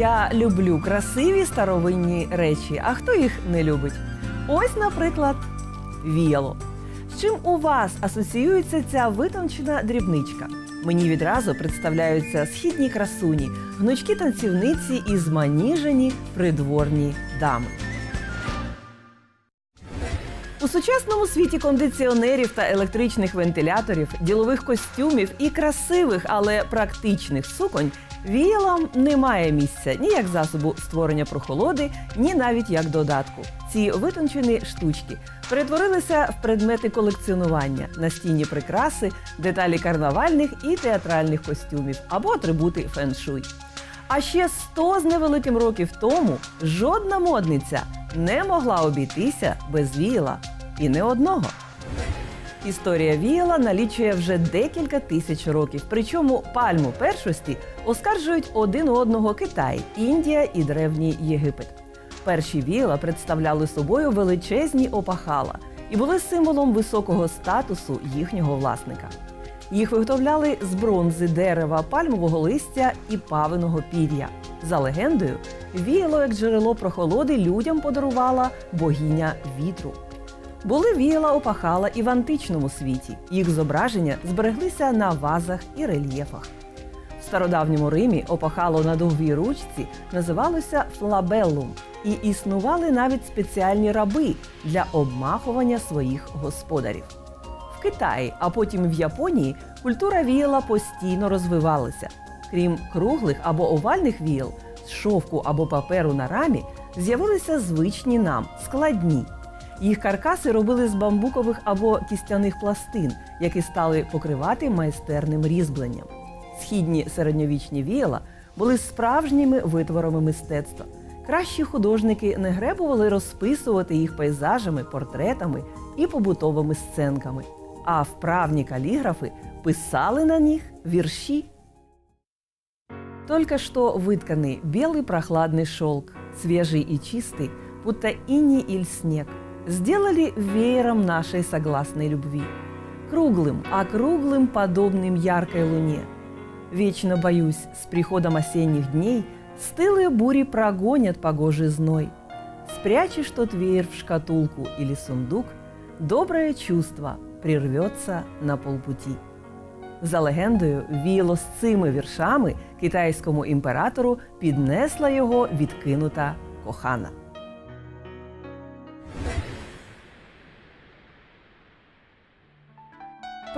Я люблю красиві старовинні речі. А хто їх не любить? Ось, наприклад, віяло. З чим у вас асоціюється ця витончена дрібничка? Мені відразу представляються східні красуні, гнучкі танцівниці і зманіжені придворні дами. У сучасному світі кондиціонерів та електричних вентиляторів, ділових костюмів і красивих, але практичних суконь віялам немає місця ні як засобу створення прохолоди, ні навіть як додатку. Ці витончені штучки перетворилися в предмети колекціонування, настінні прикраси, деталі карнавальних і театральних костюмів або атрибути феншуй. А ще 100 з невеликим років тому жодна модниця не могла обійтися без віяла. І не одного. Історія віяла налічує вже декілька тисяч років. Причому пальму першості оскаржують один одного Китай, Індія і Древній Єгипет. Перші віяла представляли собою величезні опахала і були символом високого статусу їхнього власника. Їх виготовляли з бронзи, дерева, пальмового листя і павиного пір'я. За легендою, віяло як джерело прохолоди людям подарувала богиня вітру. Були віяла опахала і в античному світі. Їх зображення збереглися на вазах і рельєфах. В стародавньому Римі опахало на довгій ручці називалося флабеллум, і існували навіть спеціальні раби для обмахування своїх господарів. В Китаї, а потім в Японії культура віяла постійно розвивалася. Крім круглих або овальних віял, з шовку або паперу на рамі з'явилися звичні нам складні. Їх каркаси робили з бамбукових або кістяних пластин, які стали покривати майстерним різьбленням. Східні середньовічні віяла були справжніми витворами мистецтва. Кращі художники не гребували розписувати їх пейзажами, портретами і побутовими сценками. А вправні каліграфи писали на них вірші. Только что вытканный белый прохладный шелк, свежий и чистый, будто иней или снег, сделали веером нашей согласной любви. Круглым, округлым, подобным яркой луне. Вечно боюсь, с приходом осенних дней стылые бури прогонят погожий зной. Спрячешь тот веер в шкатулку или сундук, доброе чувство прервется на полпути. За легендою, віяло з цими віршами китайському імператору піднесла його відкинута кохана.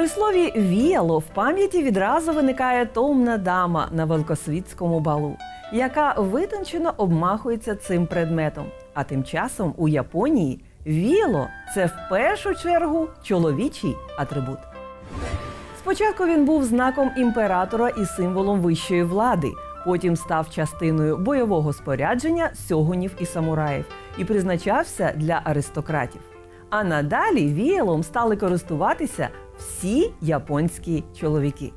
При слові віяло в пам'яті відразу виникає томна дама на великосвітському балу, яка витончено обмахується цим предметом. А тим часом у Японії віяло це в першу чергу чоловічий атрибут. Спочатку він був знаком імператора і символом вищої влади. Потім став частиною бойового спорядження сьогунів і самураїв і призначався для аристократів. А надалі віялом стали користуватися всі японські чоловіки.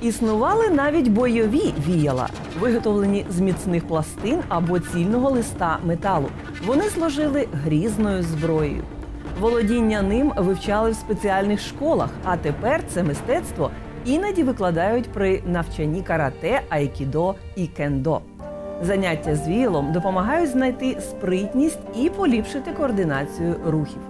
Існували навіть бойові віяла, виготовлені з міцних пластин або цільного листа металу. Вони служили грізною зброєю. Володіння ним вивчали в спеціальних школах, а тепер це мистецтво іноді викладають при навчанні карате, айкідо і кендо. Заняття з віялом допомагають знайти спритність і поліпшити координацію рухів.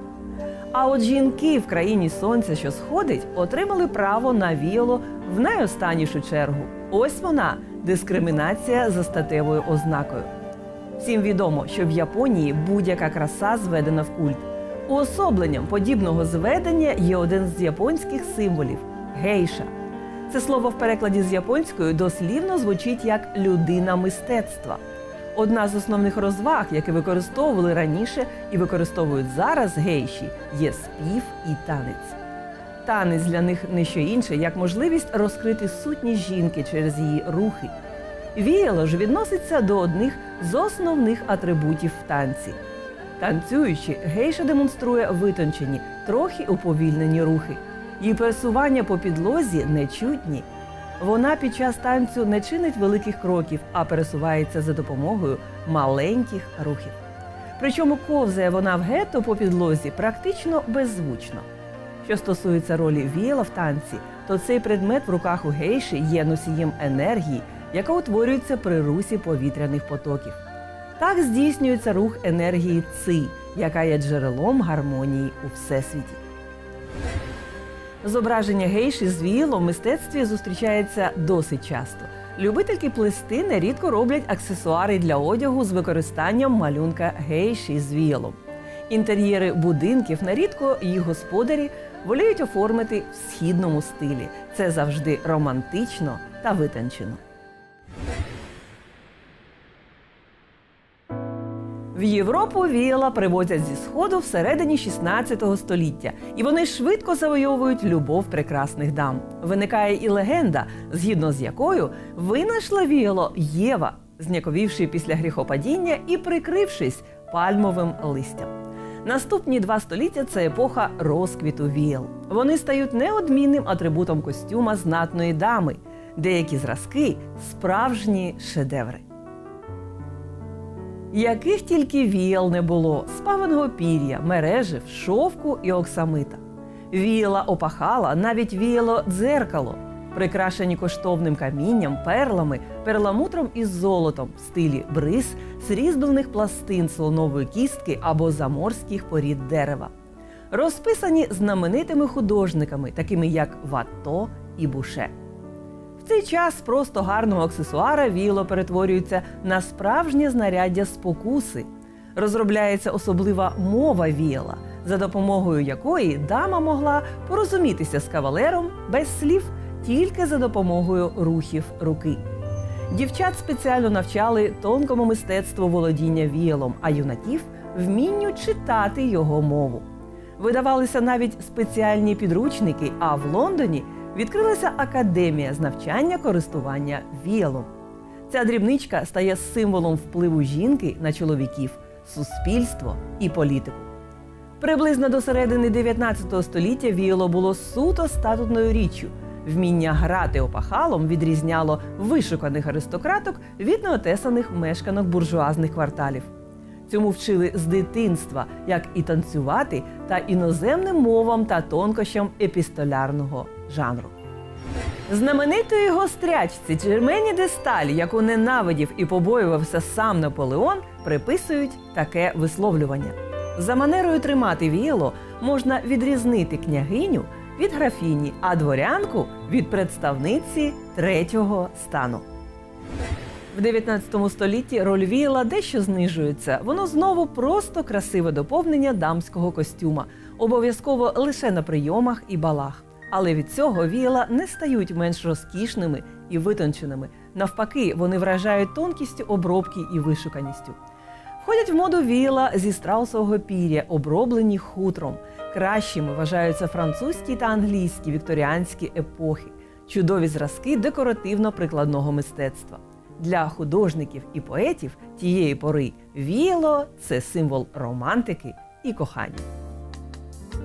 А от жінки в країні сонця, що сходить, отримали право на віяло в найостаннішу чергу. Ось вона дискримінація за статевою ознакою. Всім відомо, що в Японії будь-яка краса зведена в культ. Уособленням подібного зведення є один з японських символів гейша. Це слово в перекладі з японською дослівно звучить як людина мистецтва. Одна з основних розваг, які використовували раніше і використовують зараз гейші, є спів і танець. Танець для них не що інше, як можливість розкрити сутність жінки через її рухи. Віяло ж відноситься до одних з основних атрибутів в танці. Танцюючи, гейша демонструє витончені, трохи уповільнені рухи. Її пересування по підлозі нечутні. Вона під час танцю не чинить великих кроків, а пересувається за допомогою маленьких рухів. Причому ковзає вона в гетто по підлозі практично беззвучно. Що стосується ролі віяла в танці, то цей предмет в руках у гейші є носієм енергії, яка утворюється при русі повітряних потоків. Так здійснюється рух енергії ци, яка є джерелом гармонії у всесвіті. Зображення гейші з віялом в мистецтві зустрічається досить часто. Любительки плести нерідко роблять аксесуари для одягу з використанням малюнка гейші з віялом. Інтер'єри будинків нерідко їх господарі воліють оформити в східному стилі. Це завжди романтично та витончено. В Європу віяла привозять зі сходу всередині 16 століття, і вони швидко завойовують любов прекрасних дам. Виникає і легенда, згідно з якою винайшла віяло Єва, зняковівши після гріхопадіння і прикрившись пальмовим листям. Наступні два століття це епоха розквіту віял. Вони стають неодмінним атрибутом костюма знатної дами. Деякі зразки справжні шедеври. Яких тільки віял не було спаваного пір'я, мережив, шовку і оксамита. Віяла опахала, навіть віяло дзеркало, прикрашені коштовним камінням, перлами, перламутром із золотом в стилі бриз з пластин слонової кістки або заморських порід дерева. Розписані знаменитими художниками, такими як Ватто і Буше. Цей час просто гарного аксесуара віло перетворюється на справжнє знаряддя спокуси. Розробляється особлива мова віяла, за допомогою якої дама могла порозумітися з кавалером без слів тільки за допомогою рухів руки. Дівчат спеціально навчали тонкому мистецтву володіння віялом, а юнаків вмінню читати його мову. Видавалися навіть спеціальні підручники, а в Лондоні відкрилася академія з навчання користування віялом. Ця дрібничка стає символом впливу жінки на чоловіків, суспільство і політику. Приблизно до середини 19 століття віяло було суто статутною річчю. Вміння грати опахалом відрізняло вишуканих аристократок від неотесаних мешканок буржуазних кварталів. Цьому вчили з дитинства, як і танцювати, та іноземним мовам та тонкощам епістолярного жанру. Знаменитої гострячці Джермені де Сталь, яку ненавидів і побоювався сам Наполеон, приписують таке висловлювання. За манерою тримати віяло можна відрізнити княгиню від графіні, а дворянку від представниці третього стану. В 19 столітті роль віяла дещо знижується. Воно знову просто красиве доповнення дамського костюма, обов'язково лише на прийомах і балах. Але від цього віяла не стають менш розкішними і витонченими. Навпаки, вони вражають тонкістю обробки і вишуканістю. Входять в моду віяла зі страусового пір'я, оброблені хутром. Кращими вважаються французькі та англійські вікторіанські епохи, чудові зразки декоративно-прикладного мистецтва. Для художників і поетів тієї пори віяло це символ романтики і кохання.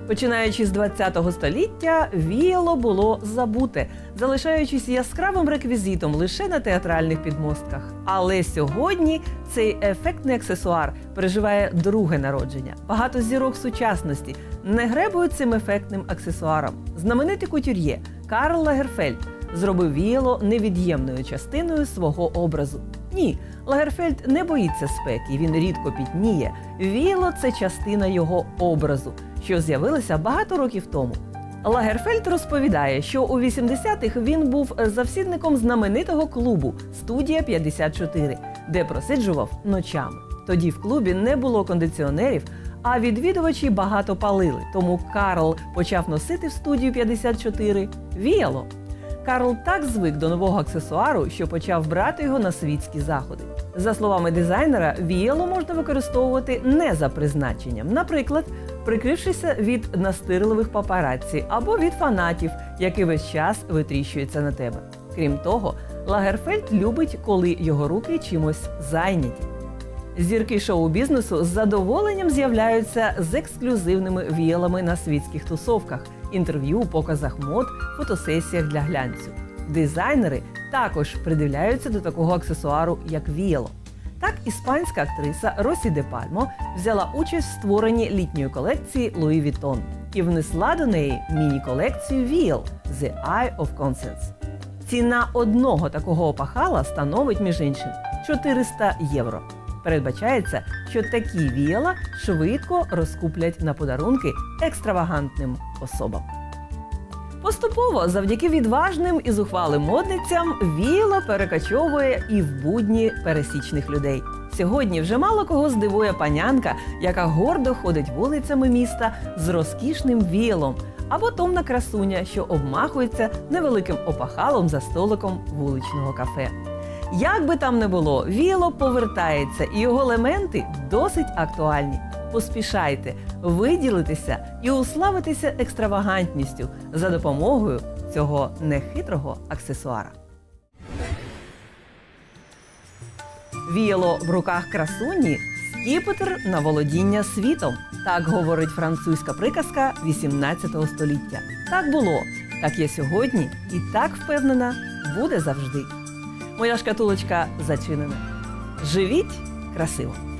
Починаючи з 20 століття, віяло було забуте, залишаючись яскравим реквізитом лише на театральних підмостках. Але сьогодні цей ефектний аксесуар переживає друге народження. Багато зірок сучасності не гребують цим ефектним аксесуаром. Знаменитий кутюр'є Карл Лагерфельд зробив віяло невід'ємною частиною свого образу. Ні, Лагерфельд не боїться спеки, він рідко пітніє. Віяло це частина його образу, що з'явилася багато років тому. Лагерфельд розповідає, що у 80-х він був завсідником знаменитого клубу Студія 54, де просиджував ночами. Тоді в клубі не було кондиціонерів, а відвідувачі багато палили. Тому Карл почав носити в студію 54 віяло. Карл так звик до нового аксесуару, що почав брати його на світські заходи. За словами дизайнера, віяло можна використовувати не за призначенням, наприклад, прикрившися від настирливих папараці або від фанатів, які весь час витріщуються на тебе. Крім того, Лагерфельд любить, коли його руки чимось зайняті. Зірки шоу-бізнесу з задоволенням з'являються з ексклюзивними віялами на світських тусовках, інтерв'ю, показах мод, фотосесіях для глянцю. Дизайнери також придивляються до такого аксесуару, як віяло. Так, іспанська актриса Росі де Пальмо взяла участь в створенні літньої колекції Луї Вітон. і внесла до неї міні-колекцію віл The Eye of Conscience. Ціна одного такого опахала становить, між іншим, 400 євро. Передбачається, що такі віяла швидко розкуплять на подарунки екстравагантним особам. Поступово, завдяки відважним і зухвалим модницям, віяло перекочовує і в будні пересічних людей. Сьогодні вже мало кого здивує панянка, яка гордо ходить вулицями міста з розкішним віялом, або томна красуня, що обмахується невеликим опахалом за столиком вуличного кафе. Як би там не було, віло повертається, і його елементи досить актуальні. Поспішайте виділитися і уславитися екстравагантністю за допомогою цього нехитрого аксесуара. Віяло в руках красуні скіпетр на володіння світом. Так говорить французька приказка 18 століття. Так було, так є сьогодні, і так впевнена буде завжди. Моя шкатулочка зачинена. Живіть красиво!